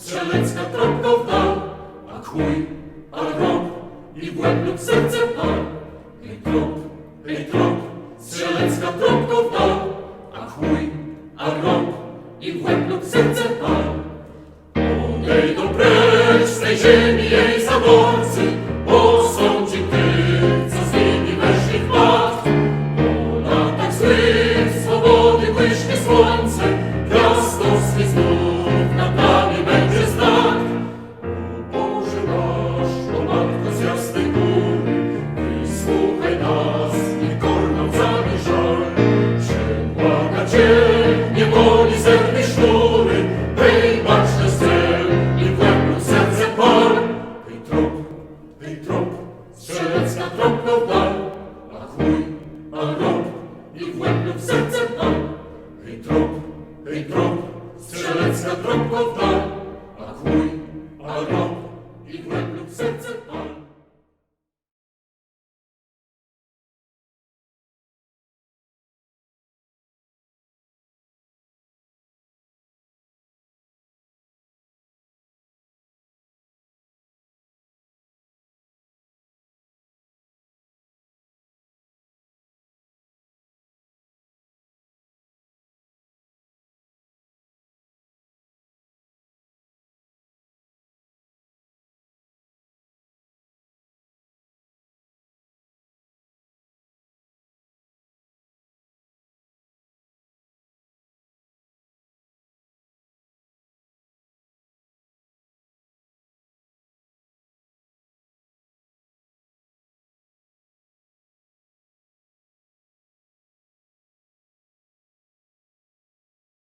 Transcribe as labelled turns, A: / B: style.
A: strzelecka trąbką w dal, a kłuj, ale grąb i w łeb lub serce pal. Hej trąb, hej trąb, strzelecka trąbką w dal, a kłuj, a grąb i w łeb lub serce pal. Odejdą precz z tej ziemi jej zaborcy, rób i w łeb lub w serce pan. Hej trup, hej trup, strzelecka trąbką w